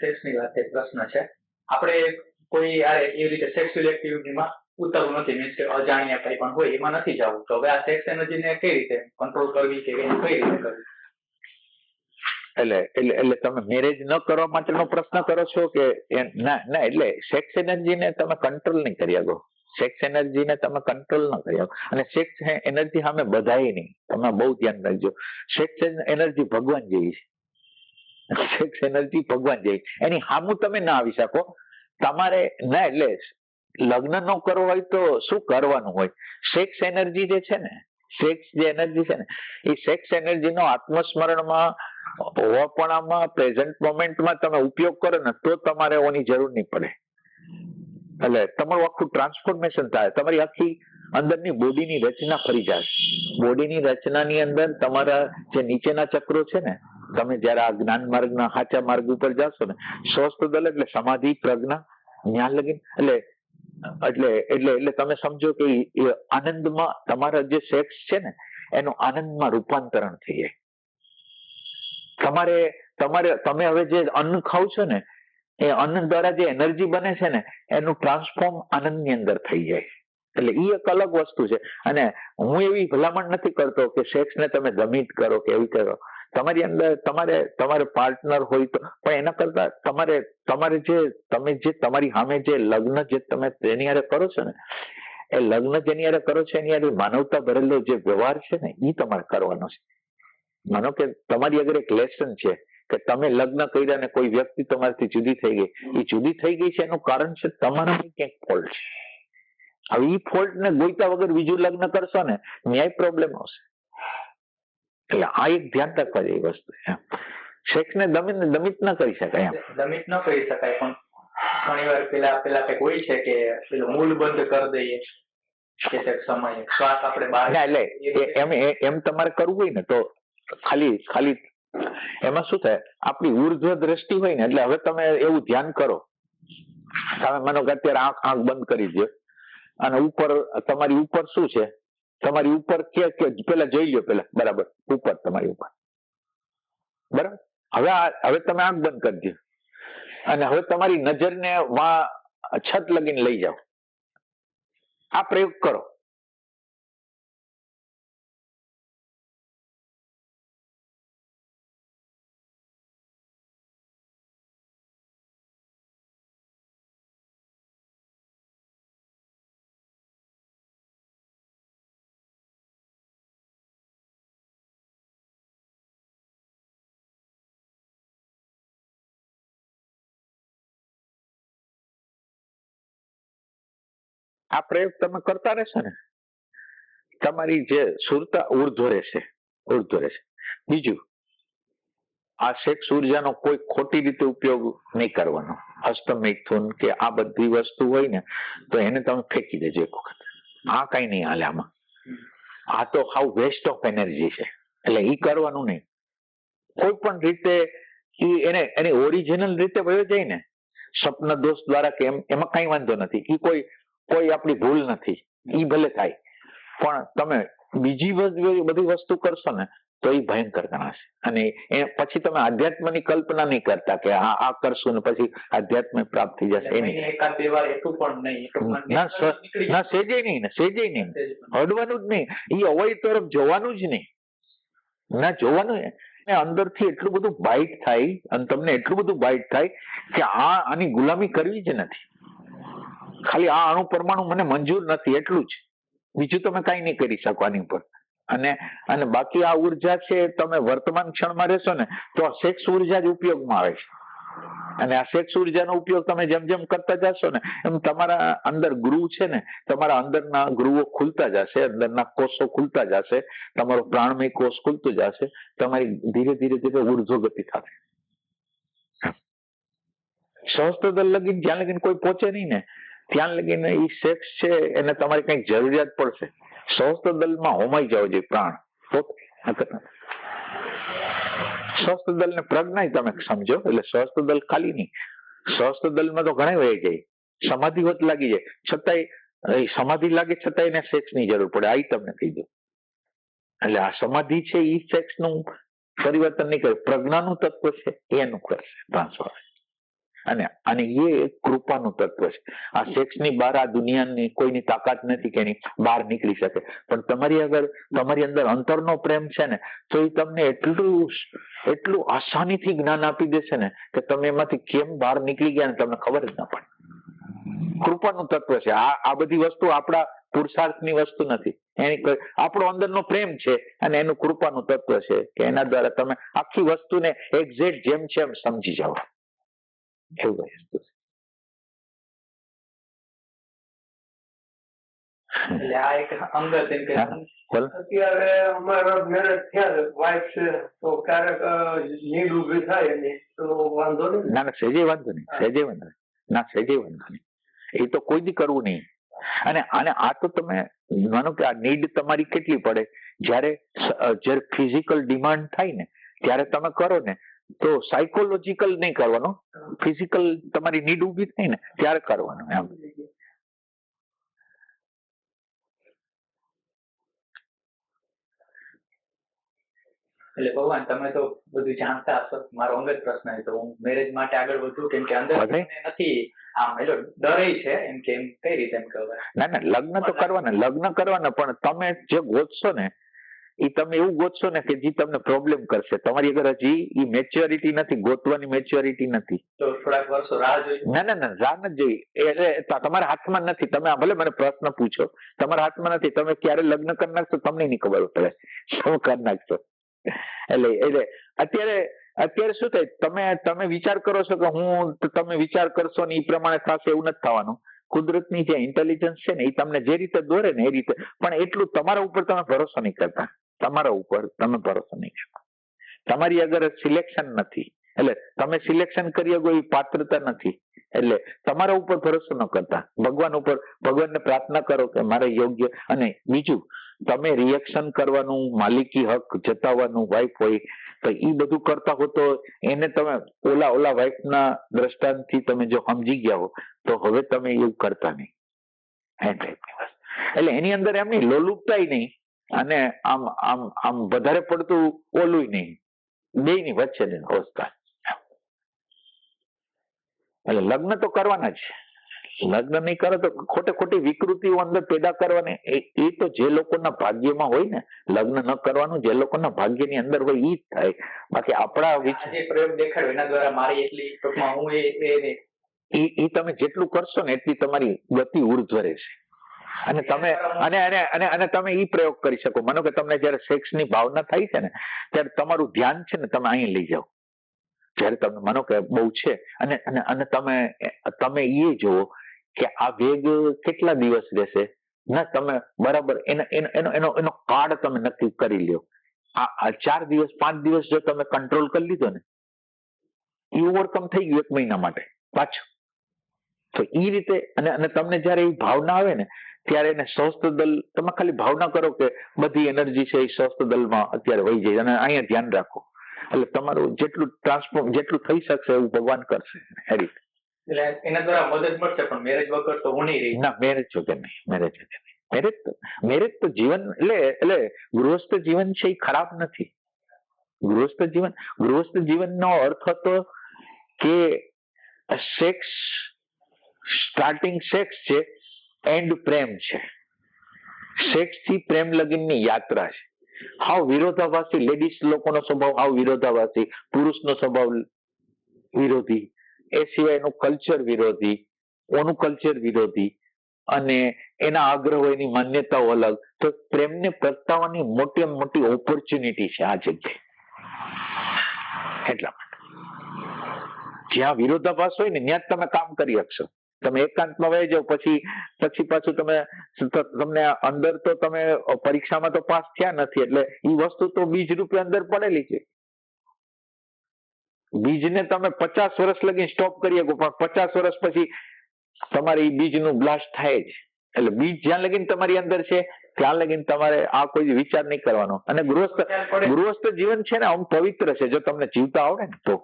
સેક્સની વાત છે, પ્રશ્ન છે. આપણે કોઈ એવી રીતે સેક્સ્યુઅલ એક્ટિવિટીમાં ઉતરવું નથી મીન્સ કે અજાણ્યા કઈ પણ હોય, એમાં નથી જવું. તો હવે આ સેક્સ એનર્જીને કઈ રીતે કંટ્રોલ કરવી કે કઈ રીતે કરવી? એટલે એટલે એટલે તમે મેરેજ ન કરવા માટેનો પ્રશ્ન કરો છો કે ના ના, એટલે સેક્સ એનર્જીને તમે કંટ્રોલ નહીં કરી શકો. સેક્સ એનર્જીને તમે કંટ્રોલ ન કરી શકો. અને સેક્સ એનર્જી સામે બધાય નહીં. તમે બહુ ધ્યાન રાખજો. સેક્સ એનર્જી ભગવાન જેવી છે. સેક્સ એનર્જી ભગવાન જેવી એની હામું તમે ના આવી શકો. તમારે ના એટલે લગ્ન ન કરવું હોય તો શું કરવાનું હોય? સેક્સ એનર્જી જે છે ને સેક્સ જે એનર્જી છે ને, એ સેક્સ એનર્જીનો આત્મસ્મરણમાં હોવાપણામાં પ્રેઝન્ટ મોમેન્ટમાં તમે ઉપયોગ કરો ને તો તમારે ઓની જરૂર નહીં પડે. એટલે તમારું આખું ટ્રાન્સફોર્મેશન થાય. તમારી આખી અંદરની બોડીની રચના ફરી જાય. બોડીની રચનાની અંદર તમારા જે નીચેના ચક્રો છે ને તમે જયારે આ જ્ઞાન માર્ગના સાચા માર્ગ ઉપર જશો ને, સ્વસ્થ દલ એટલે સમાધિ, પ્રજ્ઞા, જ્ઞાન લગીન, એટલે એટલે એટલે એટલે તમે સમજો કે આનંદમાં તમારા જે સેક્સ છે ને, એનું આનંદમાં રૂપાંતરણ થઈ જાય. તમારે તમારે, તમે હવે જે અન્ન ખાવ છો ને, એ અન્ન દ્વારા જે એનર્જી બને છે ને, એનું ટ્રાન્સફોર્મ આનંદની અંદર થઈ જાય. એટલે એ એક અલગ વસ્તુ છે. અને હું એવી ભલામણ નથી કરતો કે સેક્સને તમે ગમિત કરો કે એવી કરો. તમારી અંદર તમારે તમારે પાર્ટનર હોય તો, પણ એના કરતા તમારે તમારે જે, તમે જે, તમારી સામે જે લગ્ન જે તમે તેની હારે કરો છો ને, એ લગ્ન જેની હારે કરો છો એની હારે માનવતા ભરેલો જે વ્યવહાર છે ને એ તમારે કરવાનો છે. માનો કે તમારી અગર એક લેસન છે કે તમે લગ્ન કર્યા ને કોઈ વ્યક્તિ તમારાથી જુદી થઈ ગઈ એ જુદી થઈ ગઈ છે એનું કારણ છે તમારામાં ક્યાંક ફોલ્ટ છે. હવે એ ફોલ્ટ ને ગોઈતા વગર બીજું લગ્ન કરશો ને, ન્યાય પ્રોબ્લેમ આવશે. એટલે આ એક ધ્યાન રાખવા જેવી વસ્તુ છે. સેક્સ ને દમિત દમિત ન કરી શકાય એમ. દમિત ન કરી શકાય પણ ઘણી વાર પેલા પેલા કંઈક હોય છે કે પેલું મૂળ બંધ કરી દઈએ. એમ તમારે કરવું હોય ને તો ખાલી ખાલી એમાં શું થાય? આપણી ઉર્ધ્વ દ્રષ્ટિ હોય ને એટલે હવે તમે એવું ધ્યાન કરો. તમે માનો કે અત્યારે આંખ આંખ બંધ કરી દો અને ઉપર તમારી ઉપર શું છે? તમારી ઉપર કે કે, પેલા જોઈ લો પેલા, બરાબર, ઉપર, તમારી ઉપર. બરાબર? હવે હવે તમે આંખ બંધ કરી દો અને હવે તમારી નજરને છત લગીને લઈ જાઓ. આ પ્રયોગ કરો. આ પ્રયોગ તમે કરતા રહેશો ને? તમારી જે સુરતા ઉર્ધ્વ રહેશે ઉર્ધ્વ રહેશે. બીજું, આ સેક્સ ઉર્જાનો કોઈ ખોટી રીતે ઉપયોગ નહીં કરવાનો. હસ્તમૈથુન કે આ બધી વસ્તુ હોય ને, તો એને તમે ફેંકી દેજો એક વખત. આ કઈ નહીં હાલે આમાં. આ તો હાઉ વેસ્ટ ઓફ એનર્જી છે. એટલે એ કરવાનું નહીં. કોઈ પણ રીતે એ એને, એની ઓરિજિનલ રીતે વયો જાય ને, સ્વપ્ન દોષ દ્વારા કે એમ, એમાં કઈ વાંધો નથી. એ કોઈ કોઈ આપણી ભૂલ નથી. ઈ ભલે થાય. પણ તમે બીજી બધી વસ્તુ કરશો ને તો એ ભયંકર ગણાશે. અને એ પછી તમે આધ્યાત્મની કલ્પના નહીં કરતા કે આ આ કરશું ને પછી આધ્યાત્મ પ્રાપ્ત થઈ જશે. એ નહીં. એકાદ બે વાર એટલું પણ નહીં. ના સેજે નહીં ને સેજે નહીં. હડવાનું જ નહીં. એ અવય તરફ જોવાનું જ નહીં. ના જોવાનું ને અંદરથી એટલું બધું બાઇટ થાય અને તમને એટલું બધું બાઇટ થાય કે આ આની ગુલામી કરવી જ નથી. ખાલી આ અણુ પરમાણુ મને મંજૂર નથી એટલું જ. બીજું તમે કઈ નહીં કરી શકો આની ઉપર. અને અને બાકી આ ઊર્જા છે તમે વર્તમાન ક્ષણમાં રહેશો ને તો આ સેક્સ ઊર્જા જ ઉપયોગમાં આવે છે. અને આ સેક્સ ઉર્જાનો ઉપયોગ તમે જેમ જેમ કરતા જશો ને એમ તમારા અંદર ગૃહ છે ને તમારા અંદરના ગૃહો ખુલતા જશે અંદરના કોષો ખુલતા જશે તમારો પ્રાણમય કોષ ખુલતો જશે તમારી ધીરે ધીરે ધીરે ઉર્ધ્વ ગતિ થશે સહસ્ત્રદળ લગીન જ્યાં લગીન કોઈ પહોંચે નહીં ને ત્યાં લગીને એ સેક્સ છે, એને તમારે કંઈક જરૂરિયાત પડશે. સહસ્ત્રદળમાં હોમાઈ જાવ જોઈએ પ્રાણ. તો નથી. ને પ્રજ્ઞા તમે સમજો, એટલે સહસ્ત્રદળ ખાલી નહીં. સહસ્ત્રદળમાં તો ઘણા વહી જાય. સમાધિ હોત લાગી જાય. છતાંય સમાધિ લાગે છતાંય એને સેક્સની જરૂર પડે. આ તમને કહી દઉં. એટલે આ સમાધિ છે એ સેક્સનું પરિવર્તન નહીં કરે. પ્રજ્ઞાનું તત્વ છે, એનું કરશે ટ્રાન્સફર અને અને એ કૃપાનું તત્વ છે. આ સેક્સની બહાર આ દુનિયાની કોઈની તાકાત નથી કે એની બહાર નીકળી શકે. પણ તમારી આગળ તમારી અંદર અંતરનો પ્રેમ છે ને તો એ તમને એટલું એટલું આસાનીથી જ્ઞાન આપી દેશે ને કે તમે એમાંથી કેમ બહાર નીકળી ગયા ને તમને ખબર જ ના પડે. કૃપાનું તત્વ છે. આ આ બધી વસ્તુ આપણા પુરુષાર્થની વસ્તુ નથી. એની આપણો અંદરનો પ્રેમ છે અને એનું કૃપાનું તત્વ છે કે એના દ્વારા તમે આખી વસ્તુને એક્ઝેક્ટ જેમ છે એમ સમજી જાઓ. એવું એટલે આ એક અંગત એમ કે અત્યારે અમારા મેરેજ થયા વાઇફ છે તો ક્યારેક નીડ ઊભી થાય એની તો વાંધો નહીં ના ના સહેજે વાંધો નહીં સહેજે વાંધો નહીં ના સહેજે વાંધો નહીં એ તો કોઈ દી કરવું નહીં અને અને આ તો તમે માનો કે આ નીડ તમારી કેટલી પડે જયારે જ્યારે ફિઝિકલ ડિમાન્ડ થાય ને ત્યારે તમે કરો ને તો સાયકોલોજીકલ નહીં કરવાનો ફિઝિકલ તમારી નીડ ઊભી થાય ને ત્યારે કરવાનું એમ. એટલે ભગવાન તમે તો બધું જાણતા હશો મારો અંગત પ્રશ્ન છે તો હું મેરેજ માટે આગળ વધુ કેમ કે અંદર નથી આમ એટલે ડરે છે એમ કે એમ કઈ રીતે એમ કહે ના ના લગ્ન તો કરવાના લગ્ન કરવાના પણ તમે જે ગોતશો ને એ તમે એવું ગોતશો ને કે જે તમને પ્રોબ્લેમ કરશે. તમારી અગર હજી એ મેચ્યોરિટી નથી ગોતવાની મેચ્યોરિટી નથી. તો થોડાક વર્ષો રાહ જોઈ. ના ના ના રાહ નથી જોઈ. એટલે તમારા હાથમાં નથી. તમે ભલે મને પ્રશ્ન પૂછો. તમારા હાથમાં નથી. તમે ક્યારે લગ્ન કરી નાખશો તમને નહીં ખબર પડે. શું કરી નાખશો? એટલે એટલે અત્યારે અત્યારે શું થાય? તમે તમે વિચાર કરો છો કે હું તમે વિચાર કરશો ને એ પ્રમાણે થશે એવું નથી થવાનું. કુદરતની જે ઇન્ટેલિજન્સ છે ને એ તમને જે રીતે દોરે ને એ રીતે. પણ એટલું તમારા ઉપર તમે ભરોસો નહીં કરતા. તમારા ઉપર તમે ભરોસો નહીં શકો. તમારી આગળ સિલેક્શન નથી. એટલે તમે સિલેક્શન કરી શકો એવી પાત્રતા નથી. એટલે તમારા ઉપર ભરોસો ન કરતા. ભગવાન ઉપર, ભગવાનને પ્રાર્થના કરો કે મારે યોગ્ય અને બીજું, તમે રિએક્શન કરવાનું, માલિકી હક જતાવવાનું વાઇફ હોય, તો એ બધું કરતા હો તો એને તમે ઓલા ઓલા વાઇફના દ્રષ્ટાંતથી તમે જો સમજી ગયા હો, તો હવે તમે એવું કરતા નહીં. એટલે એની અંદર એમની લોલુપતાય નહીં. અને આમ આમ આમ વધારે પડતું ઓલું નહીં. બે ની વચ્ચે અવસ્થા એટલે લગ્ન તો કરવાના જ. લગ્ન નહીં કરે તો ખોટે ખોટી વિકૃતિઓ અંદર પેદા કરવાની એ તો જે લોકોના ભાગ્યમાં હોય ને લગ્ન ન કરવાનું જે લોકોના ભાગ્યની અંદર હોય એ જ થાય. બાકી આપણા વિચ- પ્રયોગ દેખાડ્યો એના દ્વારા મારી એટલી ટૂંકમાં હું એ તમે જેટલું કરશો ને એટલી તમારી ગતિ ઉર્ધ્વ રહેશે અને તમે અને અને અને અને તમે એ પ્રયોગ કરી શકો. માનો કે તમને જ્યારે સેક્સની ભાવના થાય છે ને, ત્યારે તમારું ધ્યાન છે ને તમે અહીં લઈ જાઓ. જ્યારે તમને માનો કે બહુ છે. અને અને અને તમે તમે એ જુઓ કે આ વેગ કેટલા દિવસ રહેશે? ના, તમે બરાબર એનો એનો એનો એનો કાળ તમે નક્કી કરી લ્યો. આ ચાર દિવસ, પાંચ દિવસ જો તમે કંટ્રોલ કરી લીધો ને એ ઓવરકમ થઈ ગયું એક મહિના માટે પાછું. તો એ રીતે અને અને તમને જ્યારે એ ભાવના આવે ને ત્યારે એને સ્વસ્થ દલ તમે ખાલી ભાવના કરો કે બધી એનર્જી છે એ સ્વસ્થ દલમાં અત્યારે વહી જાય અને અહીંયા ધ્યાન રાખો. એટલે તમારું જેટલું ટ્રાન્સફોર્મ જેટલું થઈ શકશે એવું ભગવાન કરશે એ રીતે એટલે એના દ્વારા મદદ મળશે પણ મેરેજ વગર તો હું નહીં રહી ના મેરેજ વગર નહીં મેરેજ વગર નહીં. મેરેજ તો મેરેજ તો જીવન એટલે એટલે ગૃહસ્થ જીવન છે એ ખરાબ નથી. ગૃહસ્થ જીવન ગૃહસ્થ જીવનનો અર્થ હતો કે સેક્સ સ્ટાર્ટિંગ સેક્સ છે એન્ડ પ્રેમ છે. સેક્સથી પ્રેમ લગીનની યાત્રા છે. હાવ વિરોધાભાસી લેડીઝ લોકોનો સ્વભાવ હાવ વિરોધાભાસી, પુરુષનો સ્વભાવ વિરોધી. એ સિવાયનું કલ્ચર વિરોધી, ઓનું કલ્ચર વિરોધી. અને એના આગ્રહ એની માન્યતાઓ અલગ. તો પ્રેમને પ્રગટાવવાની મોટી મોટી ઓપોર્ચ્યુનિટી છે આ જગ્યાએ. એટલા માટે. જ્યાં વિરોધાભાસ હોય ને, ત્યાં જ તમે કામ કરી શકશો. તમે એકાંતમાં વહી જાઓ પછી પછી પાછું તમે તમને અંદર તો તમે પરીક્ષામાં તો પાસ થયા નથી એટલે એ વસ્તુ તો બીજ રૂપે અંદર પડેલી છે. બીજને તમે પચાસ વર્ષ લગી સ્ટોપ કરી શકો પણ પચાસ વર્ષ પછી તમારે એ બીજનું બ્લાસ્ટ થાય જ. એટલે બીજ જ્યાં લગીને તમારી અંદર છે ત્યાં લગીને તમારે આ કોઈ વિચાર નહીં કરવાનો. અને ગૃહસ્થ ગૃહસ્થ જીવન છે ને આમ પવિત્ર છે જો તમને જીવતા આવડે ને તો.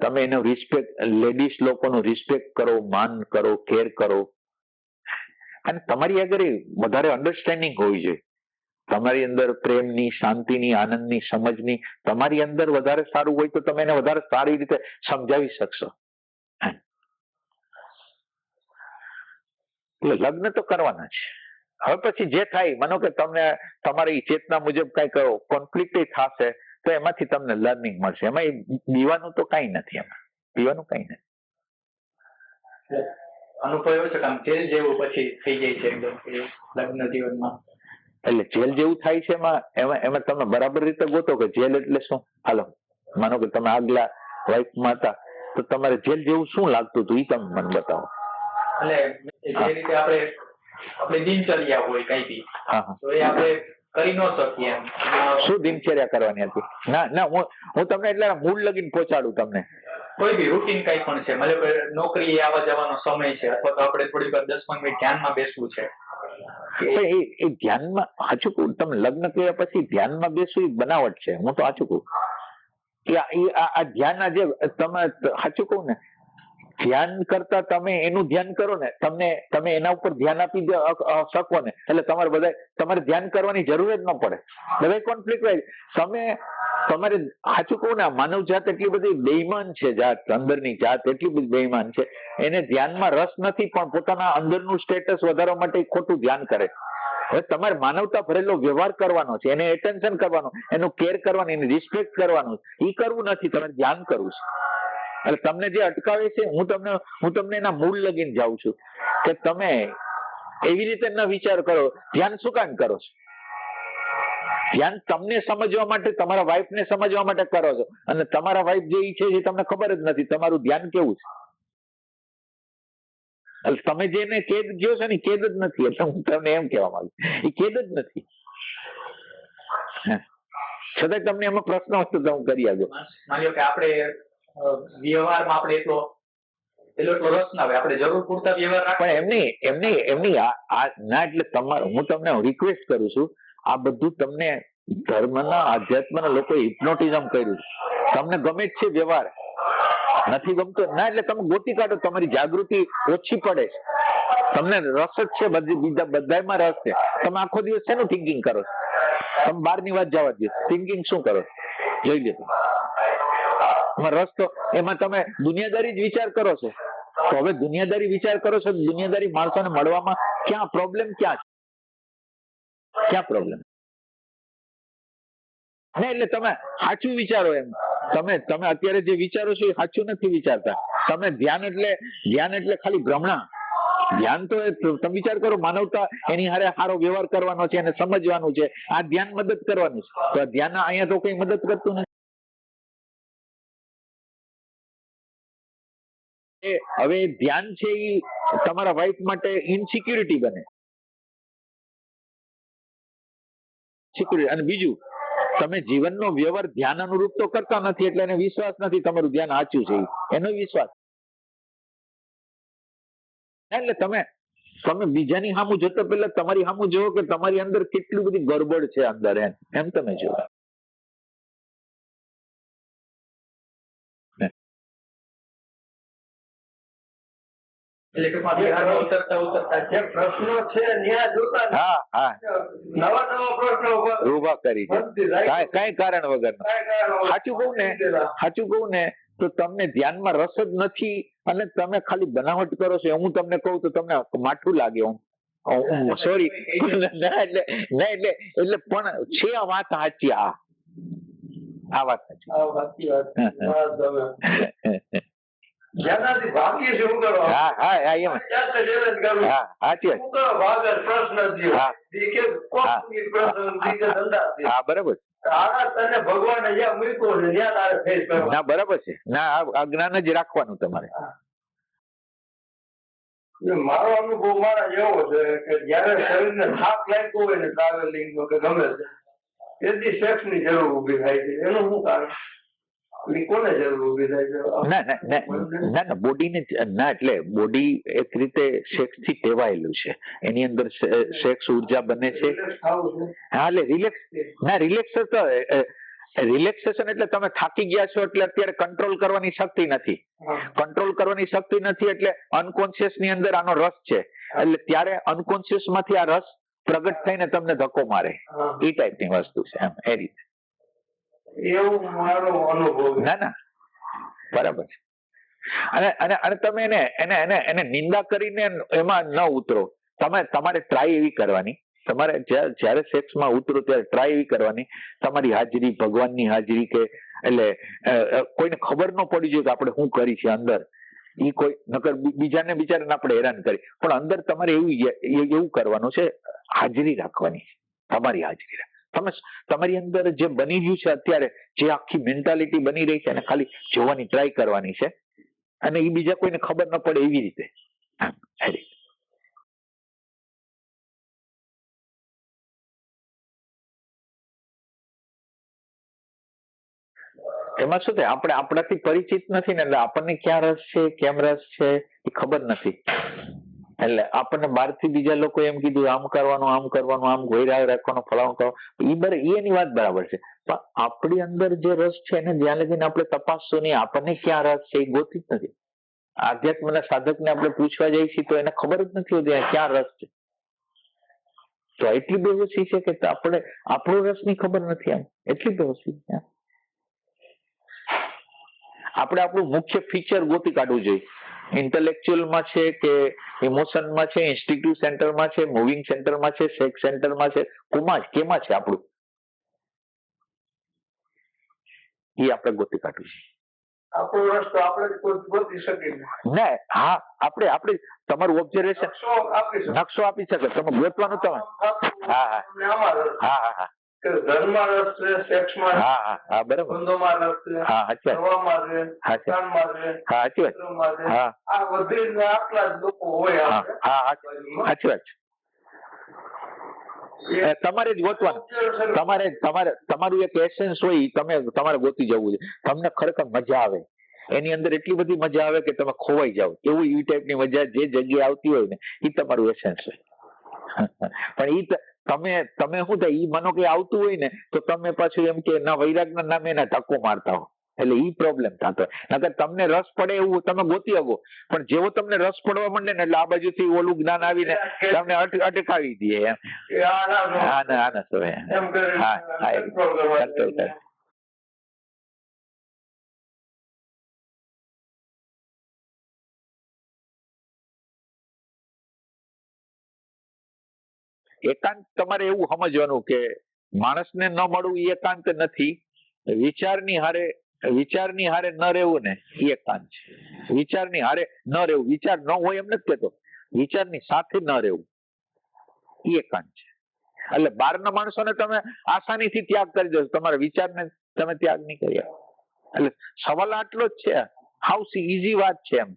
તમે એનો રિસ્પેક્ટ લેડીઝ લોકોનો રિસ્પેક્ટ કરો, માન કરો કેર કરો. અને તમારી આગળ વધારે અન્ડરસ્ટેન્ડિંગ હોવી જોઈએ. તમારી અંદર પ્રેમની, શાંતિની, આનંદની, સમજની, તમારી અંદર વધારે સારું હોય તો તમે એને વધારે સારી રીતે સમજાવી શકશો. એટલે લગ્ન તો કરવાના છે હવે પછી જે થાય, માનો કે તમને, તમારી ચેતના મુજબ કંઈક કોન્ફ્લિક્ટ થશે તો એમાંથી તમને લર્નિંગ મળશે. એમાં એ બીવાનું તો કઈ નથી એમાં. પીવાનું કઈ નથી. અનુભવ એવો છે કે આમ જેલ જેવું પછી થઈ જાય છે એકદમ લગ્ન જીવનમાં. એટલે જેલ જેવું થાય છે એમાં એમાં એમાં તમે બરાબર રીતે ગોતો કે જેલ એટલે શું? હાલો માનો કે તમે આગલા લાઈફમાં હતા તો તમારે જેલ જેવું શું લાગતું હતું? એ તમે મને બતાવો. એટલે જે રીતે આપણે આપણે દિનચર્યા હોય કઈ બી તો એ આપણે કરી ન શકીએ શું દિનચર્યા કરવાની હતી? ના ના હું હું તમને એટલે મૂળ લગીને પહોંચાડું તમને. કોઈ બી રૂટીન કઈ પણ છે. મતલબ નોકરી આવવા જવાનો સમય છે અથવા તો આપણે થોડીક વાર દસ પંદર મિનિટ ધ્યાનમાં બેસવું છે. એ એ ધ્યાનમાં સાચું કહું તમે લગ્ન કર્યા પછી ધ્યાનમાં બેસવું એ બનાવટ છે. હું તો સાચું કહું એ આ- ધ્યાન જે તમે સાચું કહું ને ધ્યાન કરતા તમે એનું ધ્યાન કરો ને, તમને, તમે એના ઉપર ધ્યાન આપી શકો ને. એટલે તમારે બધા તમારે ધ્યાન કરવાની જરૂર જ ન પડે. બધા કોન્ફ્લિક્ટ હોય. તમે, તમારે સાચું કહું ને માનવ જાત એટલી બધી બેઈમાન છે જાત, અંદરની જાત એટલી બધી બેઈમાન છે. એને ધ્યાનમાં રસ નથી, પણ પોતાના અંદરનું સ્ટેટસ વધારવા માટે ખોટું ધ્યાન કરે. હવે તમારે માનવતા ભરેલો વ્યવહાર કરવાનો છે, એને એટેન્શન કરવાનો, એનું કેર કરવાનું, એને રિસ્પેક્ટ કરવાનું એ કરવું નથી, તમારે ધ્યાન કરવું છે. એટલે તમને જે અટકાવે છે, હું તમને હું તમને એના મૂળ લગીને જાઉં છું. કે તમે એવી રીતે ન વિચાર કરો. ધ્યાન શું કામ કરો છો? ધ્યાન તમને સમજવા માટે, તમારા વાઈફને સમજવા માટે કરો છો. અને તમારા વાઈફ જે ઈચ્છે છે તમને ખબર જ નથી. તમારું ધ્યાન કેવું છે? એટલે તમે જેને કેદ કયો છો ને કેદ જ નથી. એટલે હું તમને એમ કહેવા માંગુ એ કેદ જ નથી. હે. છતાંય તમને એમાં પ્રશ્ન હશે તો હું કરી આપજો માની કે આપણે વ્યવહારમાં આપણે એટલો બધું નથી ગમતો? ના એટલે તમે ગોતી કાઢો, તમારી જાગૃતિ ઓછી પડે છે. તમને રસ જ છે બધી, બીજા બધામાં રસ છે. તમે આખો દિવસ શેનું થિંકિંગ કરો તમે બહારની વાત જવા દો થિંકિંગ શું કરો જોઈ લો તમે. એમાં રસ તો એમાં તમે દુનિયાદારી જ વિચાર કરો છો. તો હવે દુનિયાદારી વિચાર કરો છો, દુનિયાદારી માણસોને મળવામાં ક્યાં પ્રોબ્લેમ ક્યાં છે? ક્યાં પ્રોબ્લેમ ને એટલે તમે સાચું વિચારો એમ. તમે તમે અત્યારે જે વિચારો છો એ સાચું નથી વિચારતા. તમે ધ્યાન એટલે ધ્યાન એટલે ખાલી ભ્રમણા. ધ્યાન તો તમે વિચાર કરો માનવતા એની હારે સારો વ્યવહાર કરવાનો છે એને સમજવાનું છે. આ ધ્યાન મદદ કરવાનું છે. તો ધ્યાન અહીંયા તો કઈ મદદ કરતું નથી. હવે ધ્યાન છે એ તમારા વાઇફ માટે ઇનસિક્યુરિટી બને. સિક્યુરિટી અને બીજું, તમે જીવનનો વ્યવહાર ધ્યાન અનુરૂપ તો કરતા નથી, એટલે એને વિશ્વાસ નથી તમારું ધ્યાન સાચું છે એનો વિશ્વાસ. એટલે તમે તમે બીજાની સામું જોતા પહેલા તમારી સામું જોવો કે તમારી અંદર કેટલી બધી ગરબડ છે અંદર એમ. એમ તમે જોવો એટલે ટૂંકમાં વ્યવહારમાં ઉતરતા ઉતરતા જે પ્રશ્નો છે ન્યા જોતા હા હા. નવા નવા પ્રશ્નો ઉભા- ઊભા કરી છે. બનતી જાય. કાંઈ કાંઈ કારણ વગર કારણ વગર. સાચું કહું ને સાચું કહું ને તો તમને ધ્યાનમાં રસ જ નથી અને તમે ખાલી બનાવટ કરો છો. હું તમને કહું તો તમને માઠું લાગે હું સોરી ના એટલે ના એટલે એટલે પણ છે આ વાત સાચી. આ આ વાત સાચી. જેનાથી ભાગીએ છીએ શું કરો? હા હા હા એમ. જાતે challenge કરવું. હા સાચી વાત. શું કરો ભાગે પ્રશ્ન હા. કે કોકની પ્રશ્ન, કે ધંધા હા બરાબર. છે. તને ભગવાને જ્યાં મૂક્યો છે ત્યાં તારે face કરવાનો. ના બરાબર છે. ના આ- જ્ઞાન જ રાખવાનું તમારે. મારો અનુભવ મારા એવો છે કે જયારે શરીરને થાક લાગ્યો હોય ને ટ્રાવેલિંગ નો કે ગમે તે તેથી સેક્સની જરૂર ઊભી થાય છે. એનું શું કારણ? બોડીને ના એટલે બોડી એક રીતે સેક્સથી ટેવાયેલું છે. એની અંદર સેક્સ ઊર્જા બને છે. Relax થાવું છે. હા એટલે રિલેક્સ ના રિલેક્સ તો રિલેક્સેશન એટલે તમે થાકી ગયા છો એટલે અત્યારે કંટ્રોલ કરવાની શક્તિ નથી. કંટ્રોલ કરવાની શક્તિ નથી એટલે અનકોન્શિયસની અંદર આનો રસ છે. એટલે ત્યારે અનકોન્શિયસમાંથી આ રસ પ્રગટ થઈને તમને ધક્કો મારે. એ ટાઈપની વસ્તુ છે એમ એ રીતે. નિંદા કરીને એમાં ન ઉતરો. તમે, તમારે ટ્રાય એવી કરવાની. તમારે જ્યાં- જ્યારે સેક્સમાં ઉતરો ત્યારે ટ્રાય એવી કરવાની. તમારી હાજરી, ભગવાનની હાજરી કે, એટલે કોઈને ખબર ન પડી જોઈએ કે આપણે શું કરી છે અંદર. ઈ કોઈ, નકર બીજાને બિચારાને આપણે હેરાન કરી. પણ અંદર તમારે એવું એવું કરવાનું છે, હાજરી રાખવાની તમારી હાજરી તમે તમારી અંદર જે બની રહ્યું છે અત્યારે, જે આખી મેન્ટાલિટી બની રહી છે એને ખાલી જોવાની ટ્રાય કરવાની છે. અને એ બીજા કોઈને ખબર ન પડે એવી રીતે. એમાં શું થાય આપણે આપણાથી પરિચિત નથી ને એટલે આપણને ક્યાં રસ છે, કેમ રસ છે, એ ખબર નથી. એટલે આપણને બહારથી બીજા લોકો એમ કીધું, આમ કરવાનું આમ કરવાનું, આમ ગોયરા રાખવાનું, ફલાણું કરવાનું એ બર એની વાત બરાબર છે. પણ આપણી અંદર જે રસ છે એને જ્યાં લગીને આપણે તપાસશું નહીં આપણને ક્યાં રસ છે એ ગોતી જ નથી. આધ્યાત્મના સાધકને આપણે પૂછવા જઈએ છીએ તો એને ખબર જ નથી હોતી ક્યાં રસ છે. તો એટલી બેહોશી છે કે આપણે, આપણો રસની ખબર નથી એમ. એટલી બેહોશી. આપણે આપણું મુખ્ય ફીચર ગોતી કાઢવું જોઈએ. ઇન્ટેલેક્ચ્યુઅલમાં છે કે ઇમોશનમાં છે ઇન્સ્ટિટ્યુટ સેન્ટરમાં છે મૂવિંગ સેન્ટરમાં છે સેક્સ સેન્ટરમાં છે કોમાં કેમાં છે આપણું? એ આપણે ગોતી કાઢવું છે આપણો આપણે ગોતી શકીએ ના હા આપણે આપણે તમારું ઓબ્ઝર્વેશન નકશો આપી શકે તમે ગોતવાનું તમે. હા, હા. રસ હા હા હા. કે ધર્મમાં રસ છે સેક્સમાં હા હા હા બરાબર. ધંધોમાં રસ છે હા વાત. હવામાં છે વાત. છે હા સાચી વાત. હા. આ બધે આટલા જ લોકો હોય હા હા સાચી વાત તમારે જ ગોતવાનું તમારે તમારે તમારું એક એસેન્સ હોય તમે તમારે ગોતી જવું છે. તમને ખરેખર મજા આવે. એની અંદર એટલી બધી મજા આવે કે તમે ખોવાઈ જાઓ. એવું ઈ ટાઈપની મજા જે જગ્યાએ આવતી હોય ને એ તમારું એસેન્સ હોય. પણ ત- તમે તમે શું થાય? એ મનો કે આવતું હોય ને તો તમે પાછું એમ કે ના વૈરાગના નામે એના ધક્કો મારતા હો. એટલે ઈ પ્રોબ્લેમ થતો હોય. નકર તમને રસ પડે એવું તમે ગોતી શકો પણ જેવો તમને રસ પડવા માંડે ને એટલે આ બાજુથી ઓલું જ્ઞાન આવીને તમને અટકાવી દે એમ. હા ના હા ના હા હા એકાંત તમારે એવું સમજવાનું કે માણસને ન મળવું એકાંત નથી. વિચારની હારે વિચારની હારે ન રહેવું ને એકાંત છે. વિચારની હારે ન રહેવું. વિચાર ન હોય એમ નથી કેતો. વિચારની સાથે ન રહેવું. એકાંત છે. એટલે બહારના માણસોને તમે આસાનીથી ત્યાગ કરી દો તમારા વિચારને તમે ત્યાગ નહીં કરી. એટલે સવાલ આટલો જ છે. હાઉસ ઈઝી વાત છે એમ.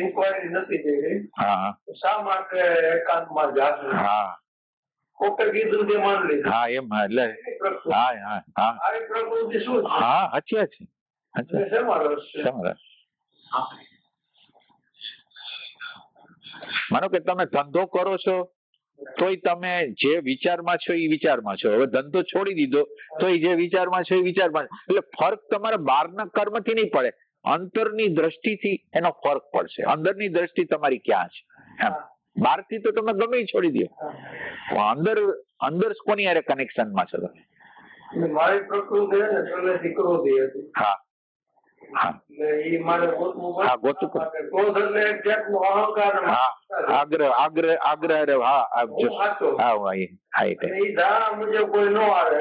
Inquiry નથી થઈ રહી શા માટે એકાંતમાં જાશું હા. કોકે કીધું તે માન લીધું. હા એમ એટલે હા હા હા. આવી પ્રકૃતિ શું છે? હા સાચી છે. સાચી શેમાં રસ છે? શેમાં રસ? માનો કે તમે ધંધો કરો છો તોય તમે જે વિચારમાં છો એ વિચારમાં છો. હવે ધંધો છોડી દીધો તોય જે વિચારમાં છો એ વિચારમાં છો. એટલે ફરક તમારા બહારના કર્મથી નહીં પડે. અંતરની દ્રષ્ટિથી એનો ફરક પડશે. અંદરની દ્રષ્ટિ તમારી ક્યાં છે? એમ. બહારથી તો તમે ગમે છોડી દો. અંદર અંદર કોની યારે કનેક્શનમાં છો તમે? મારી પ્રકૃતિ ને ક્રોધી હતી હા. હા. હા, હા. આગ્રહ આગ્રહ હા હા.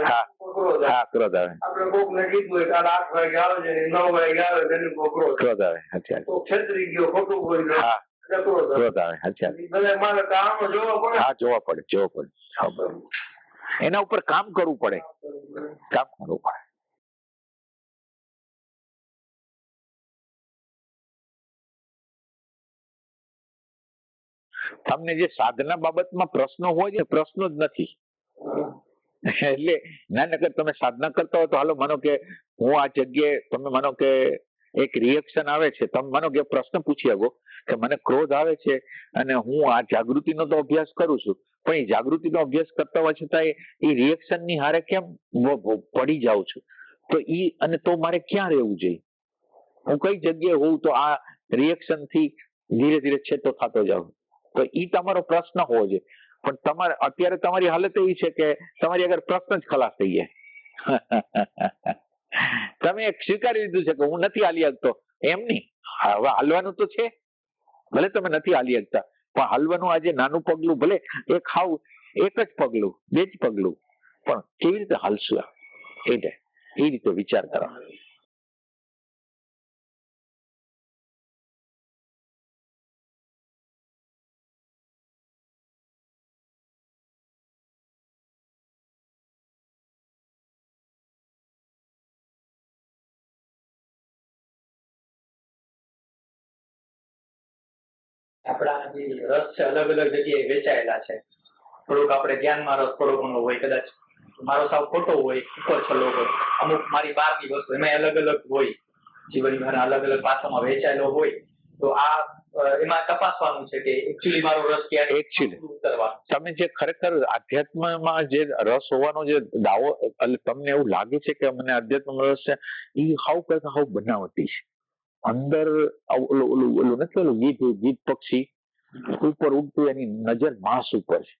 હા. ક્રોધ. હા ક્રોધ આવે આપણે કોકને કીધું હોય કાલ આઠ વાગે આવે છે નવ વાગે આવે છે એની ક્રોધ ક્રોધ આવે અચ્છા. કોક છેતરી ગયો ખોટું બોલ્યો હા. ક્રોધ આવે. ક્રોધ આવે સાચી વાત. ઈ ભલે મારે કામ જોવો પડે. હા જોવા પડે જોવા પડે. એના ઉપર કામ કરવું પડે. કામ કરવું પડે. તમને જે સાધના બાબતમાં પ્રશ્નો હોય છે પ્રશ્નો જ નથી. એટલે ના, નકર તમે સાધના કરતા હોય તો હાલો, માનો કે હું આ જગ્યાએ, તમે માનો કે એક રિએક્શન આવે છે, તમે માનો કે પ્રશ્ન પૂછી શકો કે મને ક્રોધ આવે છે અને હું આ જાગૃતિનો તો અભ્યાસ કરું છું, પણ એ જાગૃતિનો અભ્યાસ કરતા હોવા છતાં એ રિએક્શનની હારે કેમ પડી જાઉં છું? તો ઈ, અને તો મારે ક્યાં રહેવું જોઈએ? હું કઈ જગ્યાએ હોઉં તો આ રિએક્શનથી ધીરે ધીરે છેતો થતો જાઉં. તો ઈ તમારો પ્રશ્ન હોવો જોઈએ. પણ તમારે, અત્યારે તમારી હાલત એવી છે કે તમારી આગળ પ્રશ્ન જ ખલાસ થઈ જાય. તમે એક સ્વીકારી લીધું છે કે હું નથી હાલી શકતો. એમ નહીં. હવે હાલવાનું તો છે. ભલે તમે નથી હાલી શકતા. પણ હાલવાનું આજે નાનું પગલું, ભલે એ ખાવ એક જ પગલું, બે જ પગલું, પણ કેવી રીતે હાલશું એટલે એ રીતે વિચાર કરો આપણા જે રસ છે અલગ અલગ જગ્યાએ વેચાયેલા છે. થોડુંક આપણે ધ્યાનમાં રસ થોડો ઘણો હોય કદાચ. મારો સાવ ખોટો હોય ઉપર છલો હોય અમુક મારી બહારની વસ્તુ એમાં અલગ અલગ હોય. મારા અલગ અલગ પાસામાં વેચાયેલો હોય. તો આ એમાં તપાસવાનું છે કે એકચ્યુઅલી મારો રસ ક્યારે. ઉતરવાનો તમે જે ખરેખર અધ્યાત્મમાં જે રસ હોવાનો જે દાવો તમને એવું લાગે છે કે મને આધ્યાત્મ રસ છે એ હાવ કરતા હાવ બનાવટી છે. અંદર ઓલું ઓલું નથી, ઓલું ગીત ગીત પક્ષી ઉપર ઉડતું એની નજર માંસ ઉપર છે.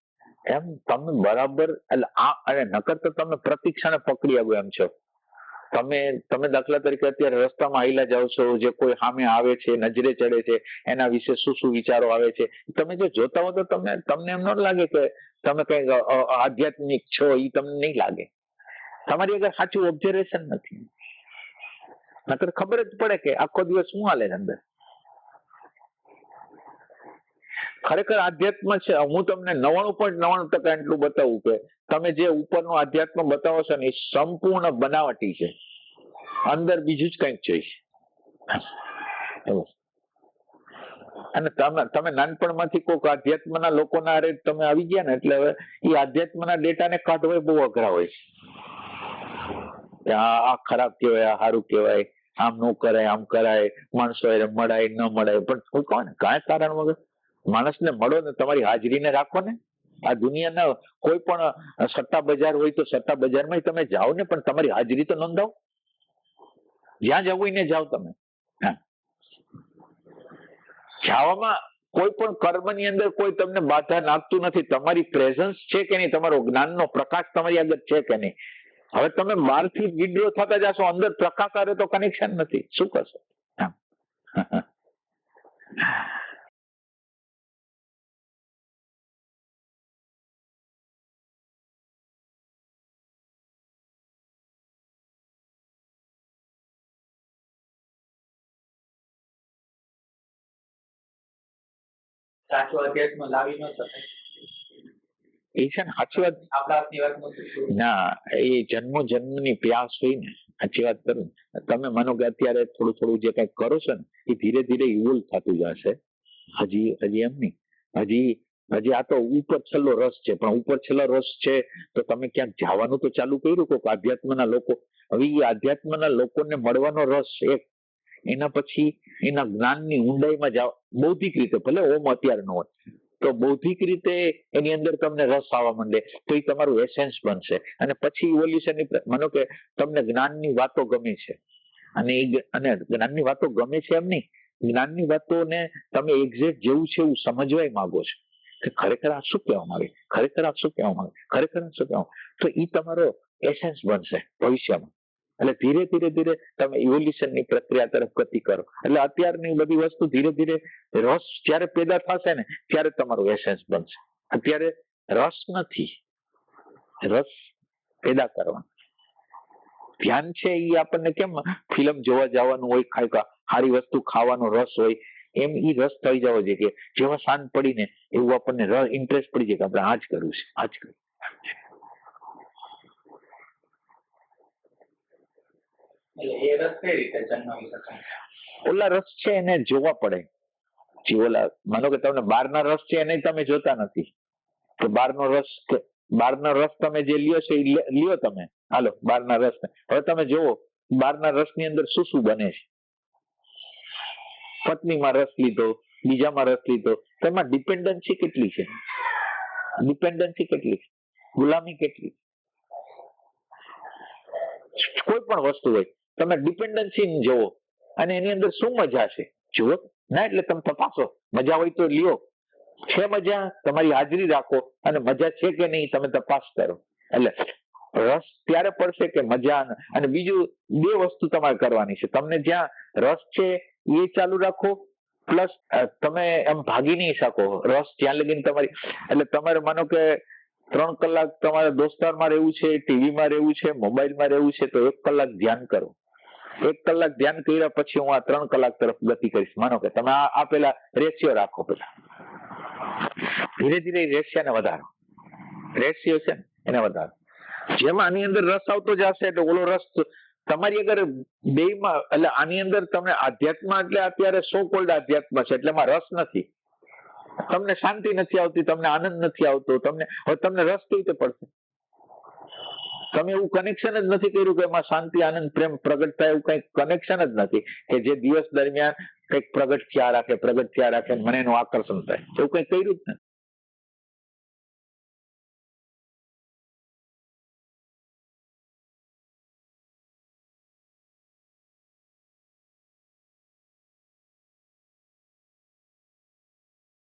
એમ તમે બરાબર, એટલે આ, અને નકર તો તમે પ્રતીક્ષાને પકડી આવ્યો એમ છો. તમે તમે દાખલા તરીકે અત્યારે રસ્તામાં આયલા જાઓ છો, જે કોઈ સામે આવે છે, નજરે ચડે છે, એના વિશે શું શું વિચારો આવે છે. તમે જો જોતા હો તો તમને તમને એમ ન લાગે કે તમે કઈ આધ્યાત્મિક છો એ તમને નહીં લાગે. તમારી આગળ સાચું ઓબ્ઝર્વેશન નથી. નકર ખબર જ પડે કે આખો દિવસ શું હાલે અંદર. ખરેખર આધ્યાત્મ છે. હું તમને નવાણું પોઈન્ટ નવાણું ટકા એટલું બતાવું કે તમે જે ઉપરનું આધ્યાત્મ બતાવો છો ને એ સંપૂર્ણ બનાવટી છે. અંદર બીજું જ કંઈક છે. અને તમે તમે નાનપણમાંથી કોઈક આધ્યાત્મના લોકોના અરે તમે આવી ગયા ને એટલે હવે એ આધ્યાત્મના ડેટાને કાઢવો બહુ અઘરા હોય છે. આ ખરાબ કહેવાય, આ સારું કહેવાય. આમ નો કરાય, આમ કરાય, માણસો એને મળાય, ન મળાય. પણ હું કહો ને કાંઈ કારણ વગર? માણસને મળો ને તમારી હાજરીને રાખો ને. આ દુનિયાના કોઈ પણ સત્તા બજાર હોય તો સત્તા બજારમાં તમે જાઓ ને, પણ તમારી હાજરી તો નોંધાવો. જ્યાં જવું હોય ને જાઓ તમે. જવામાં કોઈ પણ કર્મની અંદર કોઈ તમને બાધા નાખતું નથી. તમારી પ્રેઝન્સ છે કે નહીં? તમારો જ્ઞાનનો પ્રકાશ તમારી આગળ છે કે નહીં? હવે તમે બહારથી વિડ્રો થતા જશો, અંદર પ્રકાશ કરે તો કનેક્શન નથી. શું કરશો. સાચો અધ્યાત્મ લાવી ન શકાય. એ છે ને સાચી વાત. આપણા વાત ના એ જન્મો જન્મની પ્યાસ હોય ને સાચી વાત કરું તમે માનો કે અત્યારે થોડું થોડું જે કઈ કરો છો ને એ ધીરે ધીરે ઇવોલ્વ થતું જશે. હજી હજી એમ નહીં. હજી હજી આ તો ઉપર છેલ્લો રસ છે પણ ઉપર છેલ્લો રસ છે તો તમે ક્યાંક જવાનું તો ચાલુ કર્યું? કે આધ્યાત્મના લોકો હવે એ આધ્યાત્મના લોકોને મળવાનો રસ એક. એના પછી એના જ્ઞાનની ઊંડાઈમાં જાવ બૌદ્ધિક રીતે ભલે ઓમ અત્યારે ન હોય તો બૌદ્ધિક રીતે એની અંદર તમને રસ આવવા માંડે, તો એ તમારું એસેન્સ બનશે. અને પછી ઇવોલ્યુશન માનો કે તમને જ્ઞાનની વાતો ગમે છે. અને એ અને જ્ઞાનની વાતો ગમે છે એમ નહીં, જ્ઞાનની વાતોને તમે એક્ઝેક્ટ જેવું છે એવું સમજવાય માંગો છો. કે ખરેખર આ શું કહેવા માંગે ખરેખર આ શું કહેવા માંગે ખરેખર આ શું કહેવા માંગે? તો એ તમારો એસેન્સ બનશે ભવિષ્યમાં. એટલે ધીરે ધીરે ધીરે તમે ઇવોલ્યુશનની પ્રક્રિયા તરફ ગતિ કરો. એટલે અત્યારની બધી વસ્તુ ધીરે ધીરે રસ જ્યારે પેદા થશે ને, ત્યારે તમારું એસેન્સ બનશે. અત્યારે રસ નથી. રસ પેદા કરવાનો. ધ્યાન છે એ આપણને કેમ ફિલ્મ જોવા જવાનું હોય ખાઈ સારી વસ્તુ ખાવાનો રસ હોય, એમ એ રસ થઈ જવો જોઈએ કે જેવા શાંત પડીને એવું આપણને ઇન્ટરેસ્ટ પડી જાય કે આપણે આ જ કરવું છે આ જ કરવું એ રસ કઈ રીતે જન્માવી શકાય ઓલા રસ છે એને જોવા પડે. જે ઓલા, માનો કે તમને બહારના રસ છે એને તમે જોતા નથી. કે બહારનો રસ કે, બહારનો રસ તમે જે લ્યો છો એ લે- લ્યો તમે. હાલો, બહારના રસ. હવે તમે જુઓ, બહારના રસની અંદર શું શું બને છે? પત્નીમાં રસ લીધો, બીજામાં રસ લીધો. તેમાં ડિપેન્ડન્સી કેટલી છે? ડિપેન્ડન્સી કેટલી છે? ગુલામી કેટલી કોઈ પણ વસ્તુ હોય. તમે ડિપેન્ડન્સી જોવો અને એની અંદર શું મજા છે? જુઓ. ના, એટલે તમે તપાસો. મજા હોય તો લ્યો. છે મજા? તમારી હાજરી રાખો. અને મજા છે કે નહીં તમે તપાસ કરો. એટલે રસ ત્યારે પડશે કે મજા અને બીજું, બે વસ્તુ તમારે કરવાની છે. તમને જ્યાં રસ છે એ ચાલુ રાખો. પ્લસ તમે એમ ભાગી નહીં શકો. રસ જ્યાં લગીને તમારી, એટલે તમારે માનો કે ત્રણ કલાક તમારે દોસ્તારમાં રહેવું છે, ટીવીમાં રહેવું છે, મોબાઈલમાં રહેવું છે, તો એક કલાક ધ્યાન કરો. એક કલાક ધ્યાન કર્યા પછી હું આ ત્રણ કલાક તરફ ગતિ કરીશ. માનો કે તમે આ પેલા રેશિયો રાખો પેલા. ધીરે ધીરે રેશિયાને વધારો. રેશિયો છે એને વધારો. જેમાં આની અંદર રસ આવતો જશે એટલે ઓલો રસ તમારી અગર બે માં એટલે આની અંદર તમને આધ્યાત્મ એટલે અત્યારે સો કોલ્ડ આધ્યાત્મ છે, એટલે એમાં રસ નથી. તમને શાંતિ નથી આવતી, તમને આનંદ નથી આવતો, તમને હવે તમને રસ કેવી રીતે પડશે? તમે એવું કનેક્શન જ નથી કર્યું કે એમાં શાંતિ, આનંદ, પ્રેમ પ્રગટ થાય એવું કઈ કનેક્શન જ નથી. કે જે દિવસ દરમિયાન કંઈક પ્રગટ થયા રાખે, પ્રગટ થયા રાખે મને એનું આકર્ષણ થાય. એવું કઈ કર્યું જ નથી.